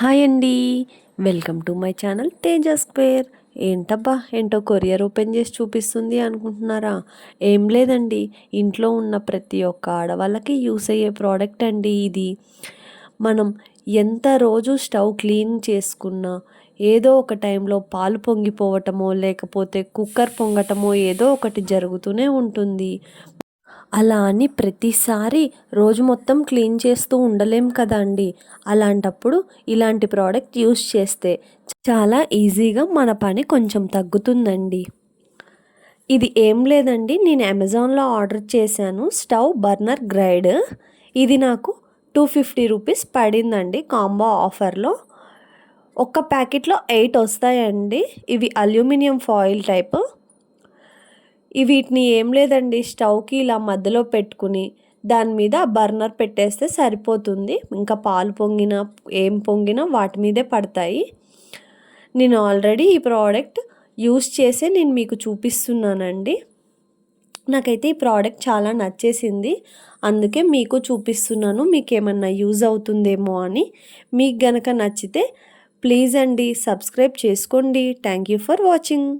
Hi అండి. Welcome to my channel Teja square. ఏంటబ్బా ఏంటో కొరియర్ ఓపెన్ చేసి చూపిస్తుంది అనుకుంటున్నారా? ఏం లేదండి ఇంట్లో ఉన్న ప్రతి ఒక్క ఆడవాళ్ళకి యూస్ అయ్యే ప్రోడక్ట్ అండి ఇది. మనం ఎంత రోజు స్టవ్ క్లీన్ చేసుకున్నా ఏదో ఒక టైంలో పాలు పొంగిపోవటమో లేకపోతే కుక్కర్ పొంగటమో ఏదో ఒకటి జరుగుతూనే ఉంటుంది. అలా అని ప్రతిసారి రోజు మొత్తం క్లీన్ చేస్తూ ఉండలేం కదా అండి. అలాంటప్పుడు ఇలాంటి ప్రోడక్ట్ యూస్ చేస్తే చాలా ఈజీగా మన పని కొంచెం తగ్గుతుందండి. ఇది ఏం లేదండి. నేను అమెజాన్లో ఆర్డర్ చేశాను. Stove burner గ్రైడ్. ఇది నాకు టూ ఫిఫ్టీ రూపీస్ పడిందండి కాంబో ఆఫర్లో. ఒక్క ప్యాకెట్లో ఎయిట్ వస్తాయండి. ఇవి అల్యూమినియం ఫాయిల్ టైప్. వీటిని ఏం లేదండి స్టవ్కి ఇలా మధ్యలో పెట్టుకుని దాని మీద బర్నర్ పెట్టేస్తే సరిపోతుంది. ఇంకా పాలు పొంగిన ఏం పొంగినా వాటి మీదే పడతాయి. నేను ఆల్రెడీ ఈ ప్రోడక్ట్ యూస్ చేసే నేను మీకు చూపిస్తున్నానండి. నాకైతే ఈ ప్రోడక్ట్ చాలా నచ్చేసింది. అందుకే మీకు చూపిస్తున్నాను మీకు ఏమన్నా యూజ్ అవుతుందేమో అని. మీకు గనక నచ్చితే ప్లీజ్ అండి సబ్స్క్రైబ్ చేసుకోండి. Thank you for watching.